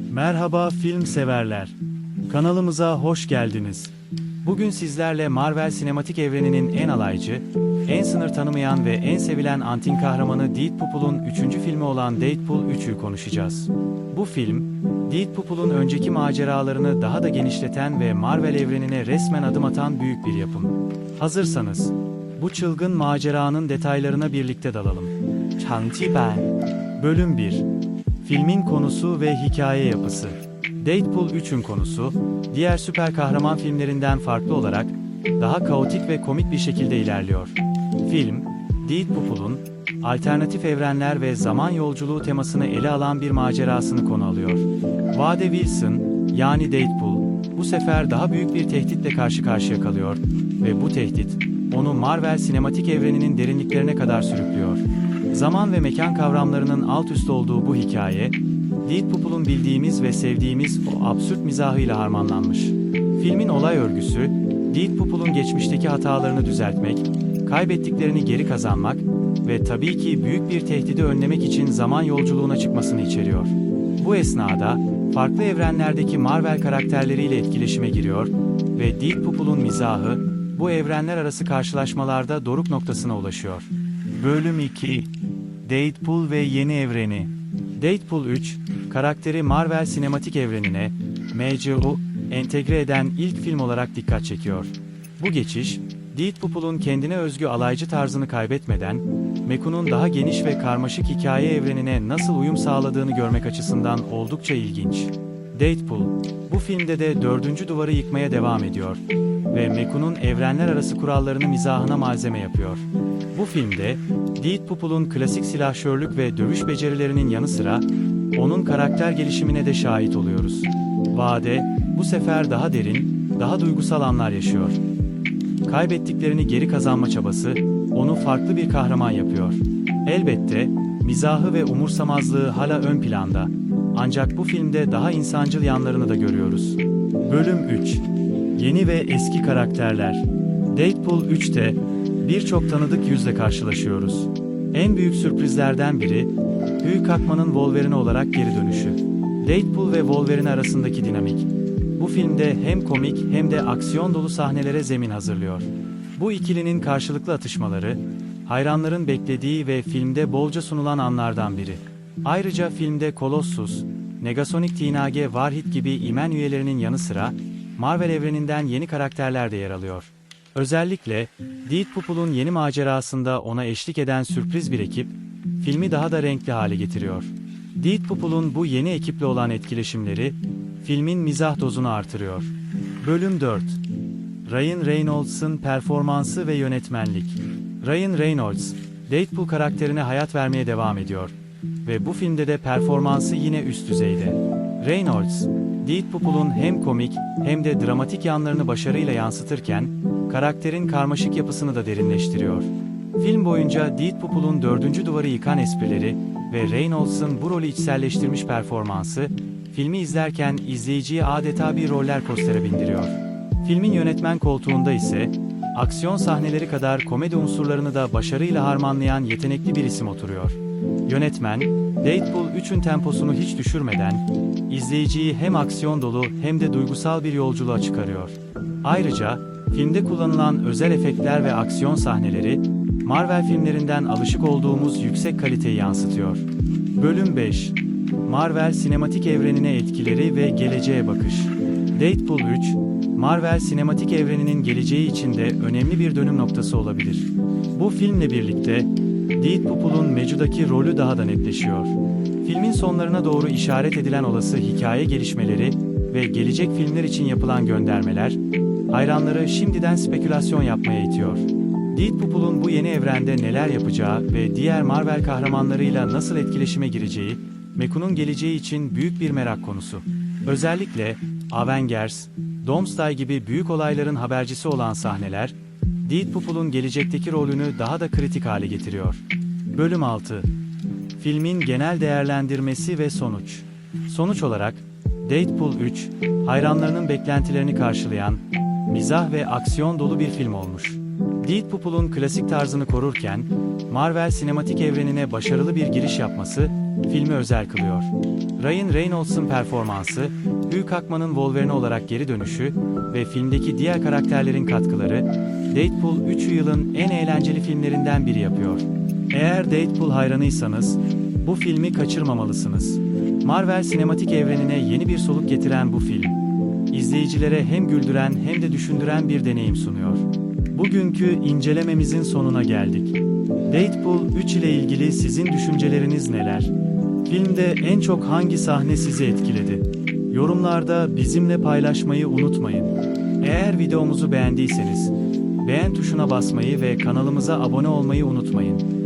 Merhaba film severler. Kanalımıza hoş geldiniz. Bugün sizlerle Marvel sinematik evreninin en alaycı, en sınır tanımayan ve en sevilen antin kahramanı Deadpool'un 3. filmi olan Deadpool 3'ü konuşacağız. Bu film, Deadpool'un önceki maceralarını daha da genişleten ve Marvel evrenine resmen adım atan büyük bir yapım. Hazırsanız, bu çılgın maceranın detaylarına birlikte dalalım. Chanty Ben, Bölüm 1 Filmin konusu ve hikaye yapısı Deadpool 3'ün konusu, diğer süper kahraman filmlerinden farklı olarak daha kaotik ve komik bir şekilde ilerliyor. Film, Deadpool'un alternatif evrenler ve zaman yolculuğu temasını ele alan bir macerasını konu alıyor. Vade Wilson, yani Deadpool, bu sefer daha büyük bir tehditle karşı karşıya kalıyor ve bu tehdit, onu Marvel sinematik evreninin derinliklerine kadar sürüklüyor. Zaman ve mekan kavramlarının alt üst olduğu bu hikaye, Deadpool'un bildiğimiz ve sevdiğimiz o absürt mizahıyla harmanlanmış. Filmin olay örgüsü, Deadpool'un geçmişteki hatalarını düzeltmek, kaybettiklerini geri kazanmak ve tabii ki büyük bir tehdidi önlemek için zaman yolculuğuna çıkmasını içeriyor. Bu esnada, farklı evrenlerdeki Marvel karakterleriyle etkileşime giriyor ve Deadpool'un mizahı, bu evrenler arası karşılaşmalarda doruk noktasına ulaşıyor. Bölüm 2 Deadpool ve Yeni Evreni Deadpool 3, karakteri Marvel sinematik evrenine, MCU, entegre eden ilk film olarak dikkat çekiyor. Bu geçiş, Deadpool'un kendine özgü alaycı tarzını kaybetmeden, Meku'nun daha geniş ve karmaşık hikaye evrenine nasıl uyum sağladığını görmek açısından oldukça ilginç. Deadpool, bu filmde de dördüncü duvarı yıkmaya devam ediyor ve Meku'nun evrenler arası kurallarını mizahına malzeme yapıyor. Bu filmde, Deadpool'un klasik silahşörlük ve dövüş becerilerinin yanı sıra, onun karakter gelişimine de şahit oluyoruz. Vade, bu sefer daha derin, daha duygusal anlar yaşıyor. Kaybettiklerini geri kazanma çabası, onu farklı bir kahraman yapıyor. Elbette, mizahı ve umursamazlığı hala ön planda. Ancak bu filmde daha insancıl yanlarını da görüyoruz. Bölüm 3 Yeni ve eski karakterler Deadpool 3'te birçok tanıdık yüzle karşılaşıyoruz. En büyük sürprizlerden biri, Hugh Jackman'ın Wolverine olarak geri dönüşü. Deadpool ve Wolverine arasındaki dinamik, bu filmde hem komik hem de aksiyon dolu sahnelere zemin hazırlıyor. Bu ikilinin karşılıklı atışmaları, hayranların beklediği ve filmde bolca sunulan anlardan biri. Ayrıca filmde Colossus, Negasonic Teenage Warhead gibi imen üyelerinin yanı sıra, Marvel evreninden yeni karakterler de yer alıyor. Özellikle Deadpool'un yeni macerasında ona eşlik eden sürpriz bir ekip, filmi daha da renkli hale getiriyor. Deadpool'un bu yeni ekiple olan etkileşimleri, filmin mizah dozunu artırıyor. Bölüm 4 Ryan Reynolds'ın performansı ve yönetmenlik Ryan Reynolds, Deadpool karakterine hayat vermeye devam ediyor ve bu filmde de performansı yine üst düzeyde. Reynolds, Deadpool'un hem komik hem de dramatik yanlarını başarıyla yansıtırken, karakterin karmaşık yapısını da derinleştiriyor. Film boyunca Deadpool'un dördüncü duvarı yıkan esprileri ve Reynolds'ın bu rolü içselleştirmiş performansı, filmi izlerken izleyiciyi adeta bir roller coaster'a bindiriyor. Filmin yönetmen koltuğunda ise, aksiyon sahneleri kadar komedi unsurlarını da başarıyla harmanlayan yetenekli bir isim oturuyor. Yönetmen, Deadpool 3'ün temposunu hiç düşürmeden, izleyiciyi hem aksiyon dolu hem de duygusal bir yolculuğa çıkarıyor. Ayrıca, filmde kullanılan özel efektler ve aksiyon sahneleri, Marvel filmlerinden alışık olduğumuz yüksek kaliteyi yansıtıyor. Bölüm 5 Marvel sinematik evrenine etkileri ve geleceğe bakış. Deadpool 3, Marvel sinematik evreninin geleceği için de önemli bir dönüm noktası olabilir. Bu filmle birlikte Deadpool'un Mecu'daki rolü daha da netleşiyor. Filmin sonlarına doğru işaret edilen olası hikaye gelişmeleri ve gelecek filmler için yapılan göndermeler, hayranları şimdiden spekülasyon yapmaya itiyor. Deadpool'un bu yeni evrende neler yapacağı ve diğer Marvel kahramanlarıyla nasıl etkileşime gireceği, Meku'nun geleceği için büyük bir merak konusu. Özellikle Avengers, Doomsday gibi büyük olayların habercisi olan sahneler, Deadpool'un gelecekteki rolünü daha da kritik hale getiriyor. Bölüm 6 Filmin genel değerlendirmesi ve sonuç. Sonuç olarak, Deadpool 3, hayranlarının beklentilerini karşılayan, mizah ve aksiyon dolu bir film olmuş. Deadpool'un klasik tarzını korurken, Marvel sinematik evrenine başarılı bir giriş yapması filmi özel kılıyor. Ryan Reynolds'ın performansı, Hugh Jackman'ın Wolverine olarak geri dönüşü ve filmdeki diğer karakterlerin katkıları, Deadpool 3'ü yılın en eğlenceli filmlerinden biri yapıyor. Eğer Deadpool hayranıysanız, bu filmi kaçırmamalısınız. Marvel sinematik evrenine yeni bir soluk getiren bu film, izleyicilere hem güldüren hem de düşündüren bir deneyim sunuyor. Bugünkü incelememizin sonuna geldik. Deadpool 3 ile ilgili sizin düşünceleriniz neler? Filmde en çok hangi sahne sizi etkiledi? Yorumlarda bizimle paylaşmayı unutmayın. Eğer videomuzu beğendiyseniz, beğen tuşuna basmayı ve kanalımıza abone olmayı unutmayın.